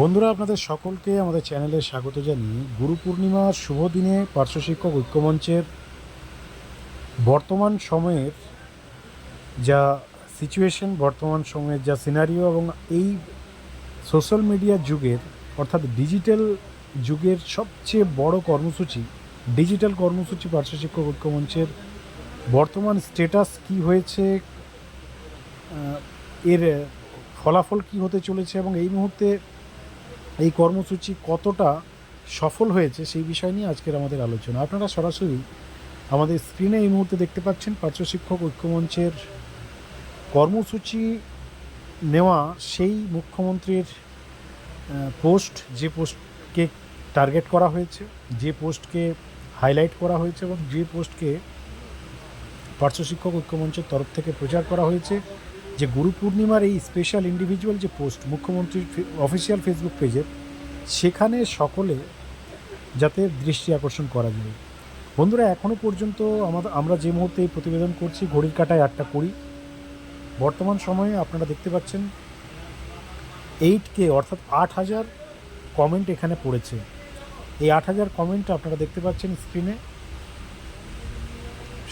বন্ধুরা, আপনাদের সকলকে আমাদের চ্যানেলে স্বাগত জানিয়ে গুরু পূর্ণিমার শুভ দিনে পার্শ্ব শিক্ষক ঐক্যমঞ্চের বর্তমান সময়ের যা সিচুয়েশন বর্তমান সময়ের যা সিনারিও এবং এই সোশ্যাল মিডিয়ার যুগের, অর্থাৎ ডিজিটাল যুগের সবচেয়ে বড় কর্মসূচি ডিজিটাল কর্মসূচি পার্শ্বশিক্ষক ঐক্যমঞ্চের বর্তমান স্টেটাস কি হয়েছে এর ফলাফল কি হতে চলেছে এবং এই মুহূর্তে এই কর্মসূচি কতটা সফল হয়েছে সেই বিষয় নিয়ে আজকের আমাদের আলোচনা। আপনারা সরাসরি আমাদের স্ক্রিনে এই মুহূর্তে দেখতে পাচ্ছেন পার্শ্ব শিক্ষক ঐক্যমঞ্চের কর্মসূচি নেওয়া সেই মুখ্যমন্ত্রীর পোস্ট যে পোস্টকে টার্গেট করা হয়েছে, যে পোস্টকে হাইলাইট করা হয়েছে এবং যে পোস্টকে পার্শ্ব শিক্ষক ঐক্যমঞ্চের তরফ থেকে প্রচার করা হয়েছে। যে গুরু পূর্ণিমার এই স্পেশাল ইন্ডিভিজুয়াল যে পোস্ট মুখ্যমন্ত্রীর অফিসিয়াল ফেসবুক পেজের সেখানে সকলে যাতে দৃষ্টি আকর্ষণ করা যায়। বন্ধুরা এখনও পর্যন্ত আমাদের আমরা যে মুহূর্তে এই প্রতিবেদন করছি, ঘড়ির কাটায় আটটা কুড়ি, বর্তমান সময়ে আপনারা দেখতে পাচ্ছেন এইট কে অর্থাৎ আট হাজার কমেন্ট এখানে পড়েছে। এই আট হাজার কমেন্ট আপনারা দেখতে পাচ্ছেন স্ক্রিনে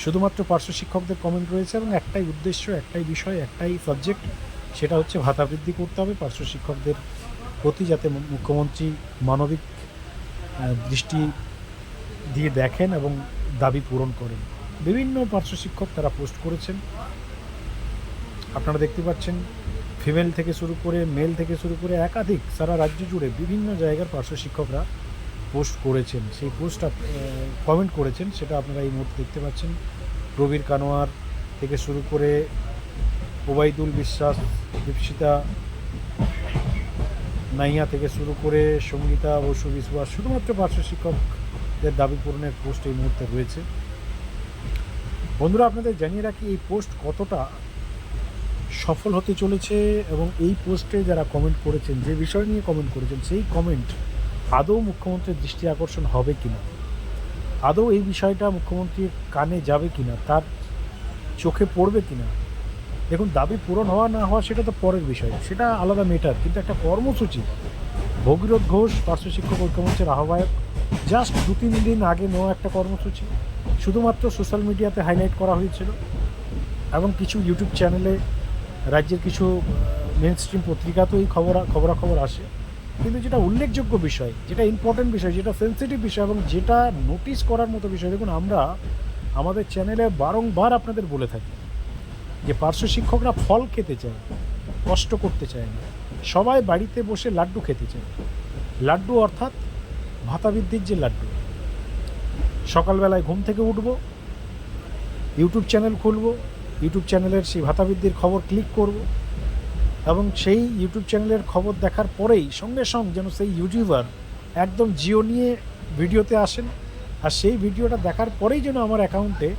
শুধুমাত্র পার্শ্ব শিক্ষকদের কমেন্ট রয়েছে এবং একটাই উদ্দেশ্য, একটাই বিষয়, একটাই সাবজেক্ট সেটা হচ্ছে ভাতা বৃদ্ধি করতে হবে। পার্শ্ব শিক্ষকদের প্রতি যাতে মুখ্যমন্ত্রী মানবিক দৃষ্টি দিয়ে দেখেন এবং দাবি পূরণ করেন। বিভিন্ন পার্শ্ব শিক্ষক তারা পোস্ট করেছেন। আপনারা দেখতে পাচ্ছেন ফিমেল থেকে শুরু করে মেল থেকে শুরু করে একাধিক সারা রাজ্য জুড়ে বিভিন্ন জায়গার পার্শ্ব শিক্ষকরা পোস্ট করেছেন, সেই পোস্ট কমেন্ট করেছেন, সেটা আপনারা এই মুহূর্তে দেখতে পাচ্ছেন। প্রবীর কানোয়ার থেকে শুরু করে ওবায়দুল বিশ্বাস, দীপশিতা নাইয়া থেকে শুরু করে সঙ্গীতা বসু বিশ্বাস, শুধুমাত্র পার্শ্ব শিক্ষকদের দাবি পূরণের পোস্ট এই মুহূর্তে রয়েছে। বন্ধুরা, আপনাদের জানিয়ে রাখি, এই পোস্ট কতটা সফল হতে চলেছে এবং এই পোস্টে যারা কমেন্ট করেছেন, যে বিষয় নিয়ে কমেন্ট করেছেন, সেই কমেন্ট আদৌ মুখ্যমন্ত্রীর দৃষ্টি আকর্ষণ হবে কিনা? আদৌ এই বিষয়টা মুখ্যমন্ত্রীর কানে যাবে কিনা? তার চোখে পড়বে কিনা? দেখুন, দাবি পূরণ হওয়া না হওয়া সেটা তো পরের বিষয়। সেটা আলাদা মেটার কিন্তু একটা কর্মসূচি। ভগীরথ ঘোষ, পার্শ্ব শিক্ষক ঐক্যমঞ্চের আহ্বায়ক জাস্ট দু, তিন দিন আগে নেওয়া একটা কর্মসূচি। শুধুমাত্র সোশ্যাল মিডিয়াতে হাইলাইট করা হয়েছিল, এবং কিছু ইউটিউব চ্যানেলে রাজ্যের কিছু মেন স্ট্রিম পত্রিকাতেও এই খবর, খবরাখবর আসে। কিন্তু যেটা উল্লেখযোগ্য বিষয়, যেটা ইম্পর্টেন্ট বিষয়, যেটা সেন্সিটিভ বিষয় এবং যেটা নোটিস করার মতো বিষয়, দেখুন আমরা আমাদের চ্যানেলে বারংবার আপনাদের বলে থাকি যে পার্শ্ব শিক্ষকরা ফল খেতে চায় কষ্ট করতে চায় না, সবাই বাড়িতে বসে লাড্ডু খেতে চায় লাড্ডু অর্থাৎ ভাতাবৃদ্ধির যে লাড্ডু। সকালবেলায় ঘুম থেকে উঠব ইউটিউব চ্যানেল খুলব ইউটিউব চ্যানেলের সেই ভাতা বৃদ্ধির খবর ক্লিক করব এবং সেই ইউটিউব চ্যানেলের খবর দেখার পরেই সঙ্গে সঙ্গে যেন সেই ইউটিউবার একদম জিও নিয়ে ভিডিওতে আসেন। আর সেই ভিডিওটা দেখার পরেই যেন আমার অ্যাকাউন্টে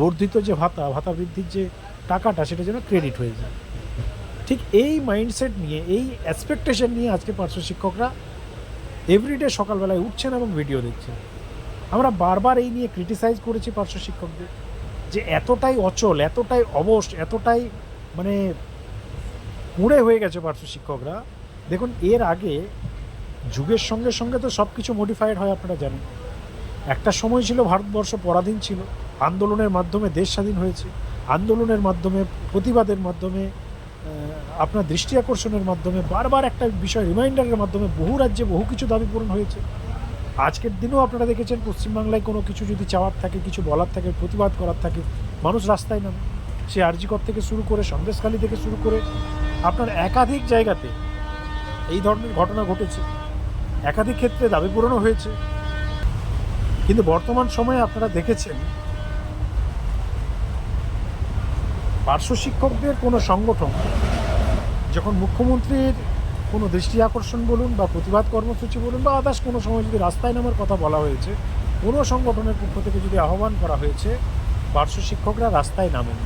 বর্ধিত যে ভাতা ভাতা বৃদ্ধির যে টাকাটা, সেটা যেন ক্রেডিট হয়ে যায়। ঠিক এই মাইন্ডসেট নিয়ে, এই এক্সপেকটেশন নিয়ে আজকে পার্শ্ব শিক্ষকরা এভরিডে সকালবেলায় উঠছেন এবং ভিডিও দেখছেন। আমরা বারবার এই নিয়ে ক্রিটিসাইজ করেছি পার্শ্ব শিক্ষকদের যে এতটাই অচল, এতটাই অবশ, এতটাই মানে কুঁড়ে হয়ে গেছে পার্শ্ব শিক্ষকরা। দেখুন, এর আগে যুগের সঙ্গে সঙ্গে তো সব কিছু মডিফাইড হয় আপনারা জানেন। একটা সময় ছিল ভারতবর্ষ পরাধীন ছিল, আন্দোলনের মাধ্যমে দেশ স্বাধীন হয়েছে, আন্দোলনের মাধ্যমে, প্রতিবাদের মাধ্যমে আপনার দৃষ্টি আকর্ষণের মাধ্যমে, বারবার একটা বিষয় রিমাইন্ডারের মাধ্যমে বহু রাজ্যে বহু কিছু দাবি পূরণ হয়েছে। আজকের দিনেও আপনারা দেখেছেন, পশ্চিমবাংলায় কোনো কিছু যদি চাওয়ার থাকে, কিছু বলার থাকে, প্রতিবাদ করার থাকে, মানুষ রাস্তায় নামে। সে আরজিকর থেকে শুরু করে, সন্দেশখালী থেকে শুরু করে আপনার একাধিক জায়গাতে এই ধরনের ঘটনা ঘটেছে। একাধিক ক্ষেত্রে দাবি পূরণও হয়েছে। কিন্তু বর্তমান সময়ে আপনারা দেখেছেন, পার্শ্ব শিক্ষকদের কোনো সংগঠন যখন মুখ্যমন্ত্রীর কোনো দৃষ্টি আকর্ষণ বলুন বা প্রতিবাদ কর্মসূচি বলুন বা আদার্স কোনো সময় যদি রাস্তায় নামার কথা বলা হয়েছে, কোনো সংগঠনের পক্ষ থেকে যদি আহ্বান করা হয়েছে, পার্শ্ব শিক্ষকরা রাস্তায় নামেন।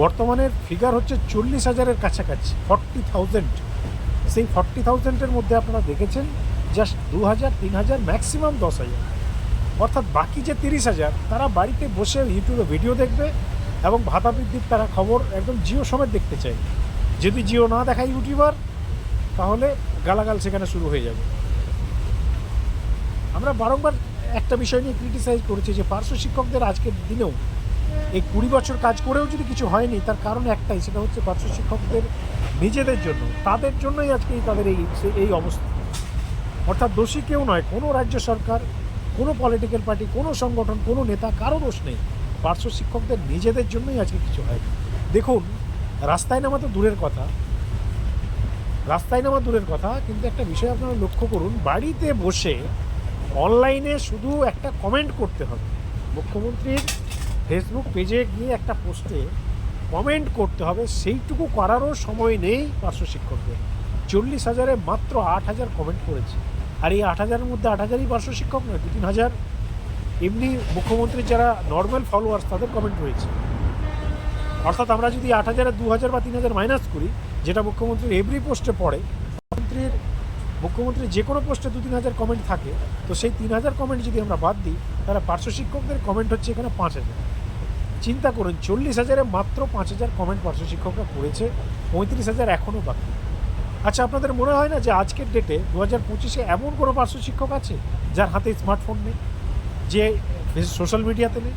বর্তমানের ফিগার হচ্ছে চল্লিশ হাজারের কাছাকাছি ফর্টি থাউজেন্ড সেই ফর্টি থাউজেন্ডের মধ্যে আপনারা দেখেছেন জাস্ট দু হাজার, তিন হাজার ম্যাক্সিমাম দশ হাজার। অর্থাৎ বাকি যে তিরিশ হাজার, তারা বাড়িতে বসে ইউটিউবে ভিডিও দেখবে এবং ভাতা বৃদ্ধির তারা খবর একদম জিও সমেত দেখতে চায়। যদি জিও না দেখায় ইউটিউবার, তাহলে গালাগাল সেখানে শুরু হয়ে যাবে। আমরা বারংবার একটা বিষয় নিয়ে ক্রিটিসাইজ করেছি যে পার্শ্ব শিক্ষকদের আজকের দিনেও এই কুড়ি বছর কাজ করেও যদি কিছু হয়নি, তার কারণ একটাই, সেটা হচ্ছে পার্শ্ব শিক্ষকদের, নিজেদের জন্য, তাদের জন্যই আজকে তাদের এই এই অবস্থা। অর্থাৎ দোষী কেউ নয়, কোনো রাজ্য সরকার, কোনো পলিটিক্যাল পার্টি কোনো সংগঠন, কোনো নেতা, কারও দোষ নেই। পার্শ্ব শিক্ষকদের নিজেদের জন্যই আজকে কিছু হয়নি। দেখুন, রাস্তায় নামা তো দূরের কথা। রাস্তায় নামা দূরের কথা, কিন্তু একটা বিষয় আপনারা লক্ষ্য করুন, বাড়িতে বসে অনলাইনে শুধু একটা কমেন্ট করতে হবে। মুখ্যমন্ত্রীর ফেসবুক পেজে গিয়ে একটা পোস্টে কমেন্ট করতে হবে, সেইটুকু করারও সময় নেই পার্শ্ব শিক্ষকদের। চল্লিশ হাজারে মাত্র আট হাজার কমেন্ট করেছে। আর এই আট হাজারের মধ্যে আট হাজারই পার্শ্ব শিক্ষক নয় দু তিন হাজার এমনি মুখ্যমন্ত্রীর যারা নর্মাল ফলোয়ার্স তাদের কমেন্ট রয়েছে। অর্থাৎ আমরা যদি আট হাজারে দু হাজার বা তিন হাজার মাইনাস করি, যেটা মুখ্যমন্ত্রীর এভরি পোস্টে পড়ে, মুখ্যমন্ত্রীর মুখ্যমন্ত্রীর যে কোনো পোস্টে দু তিন হাজার কমেন্ট থাকে, তো সেই তিন হাজার কমেন্ট যদি আমরা বাদ দিই, তাহলে পার্শ্ব শিক্ষকদের কমেন্ট হচ্ছে এখানে পাঁচ হাজার। চিন্তা করুন, চল্লিশ হাজারে মাত্র পাঁচ হাজার কমেন্ট পার্শ্ব শিক্ষকরা করেছে, পঁয়ত্রিশ হাজার এখনও বাকি। আচ্ছা আপনাদের মনে হয় না যে আজকের ডেটে দু হাজার পঁচিশে এমন কোনো পার্শ্ব শিক্ষক আছে যার হাতে স্মার্টফোন নেই, যে সোশ্যাল মিডিয়াতে নেই?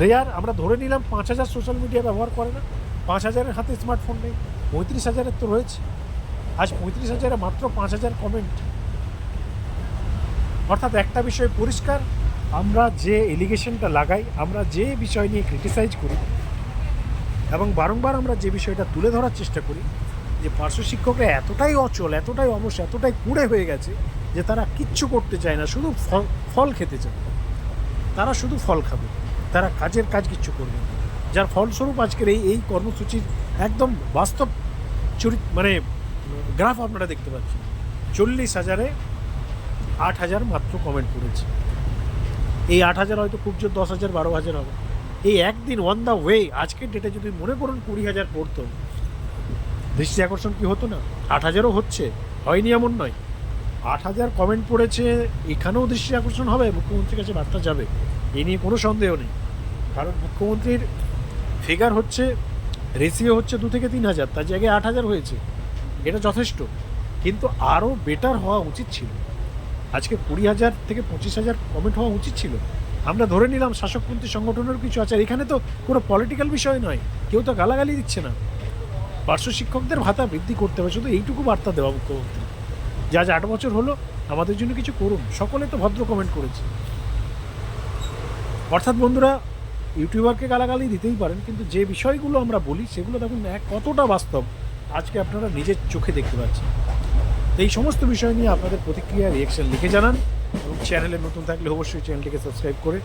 রেয়ার, আমরা ধরে নিলাম পাঁচ হাজার সোশ্যাল মিডিয়া ব্যবহার করে না, পাঁচ হাজারের হাতে স্মার্টফোন নেই, পঁয়ত্রিশ হাজারের তো রয়েছে। আজ পঁয়ত্রিশ হাজারে মাত্র পাঁচ হাজার কমেন্ট অর্থাৎ একটা বিষয় পরিষ্কার, আমরা যে এলিগেশনটা লাগাই, আমরা যে বিষয় নিয়ে ক্রিটিসাইজ করি, এবং বারংবার আমরা যে বিষয়টা তুলে ধরার চেষ্টা করি, যে পার্শ্ব শিক্ষকরা এতটাই অচল, এতটাই অবশ্য এতটাই কুড়ে হয়ে গেছে যে তারা কিচ্ছু করতে চায় না, শুধু ফল ফল খেতে চায়। তারা শুধু ফল খাবে, তারা কাজের কাজ কিচ্ছু করবে যার ফলস্বরূপ আজকের এই এই কর্মসূচির একদম বাস্তব চরিত মানে গ্রাফ আপনারা দেখতে পাচ্ছেন। চল্লিশ হাজারে আট হাজার মাত্র কমেন্ট করেছে এই আট হাজার হয়তো খুব জোর, দশ হাজার, বারো হাজার হবে। এই একদিন অন দ্য ওয়ে আজকের ডেটে যদি মনে করুন কুড়ি হাজার পড়তো, দৃষ্টি আকর্ষণ কি হতো না? আট হাজারও হচ্ছে, হয়নি এমন নয়। আট হাজার কমেন্ট পড়েছে, এখানেও দৃষ্টি আকর্ষণ হবে, মুখ্যমন্ত্রীর কাছে বার্তা যাবে। এ নিয়ে কোনো সন্দেহ নেই। কারণ মুখ্যমন্ত্রীর ফিগার হচ্ছে রেশিও হচ্ছে দু থেকে তিন হাজার, তার জায়গায় আট হাজার হয়েছে। এটা যথেষ্ট, কিন্তু আরও বেটার হওয়া উচিত ছিল। আজকে কুড়ি হাজার থেকে পঁচিশ হাজার কমেন্ট হওয়া উচিত ছিল। আমরা ধরে নিলাম শাসকপন্থী সংগঠনের কিছু আছে এখানে তো কোনো পলিটিক্যাল বিষয় নয়, কেউ তো গালাগালি দিচ্ছে না। পার্শ্ব শিক্ষকদের ভাতা বৃদ্ধি করতে হবে, শুধু এইটুকু বার্তা দেওয়া মুখ্যমন্ত্রী। যে আজ আট বছর হলো, আমাদের জন্য কিছু করুন, সকলে তো ভদ্র কমেন্ট করেছে। অর্থাৎ বন্ধুরা, ইউটিউবারকে গালাগালি দিতেই পারেন, কিন্তু যে বিষয়গুলো আমরা বলি, সেগুলো দেখুন কতটা বাস্তব। আজকে আপনারা নিজের চোখে দেখতে পাচ্ছেন। তো এই সমস্ত বিষয় নিয়ে আপনাদের প্রতিক্রিয়া রিয়েকশন লিখে জানান এবং চ্যানেলে নতুন থাকলে অবশ্যই চ্যানেলটিকে সাবস্ক্রাইব করে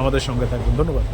আমাদের সঙ্গে থাকবেন। ধন্যবাদ।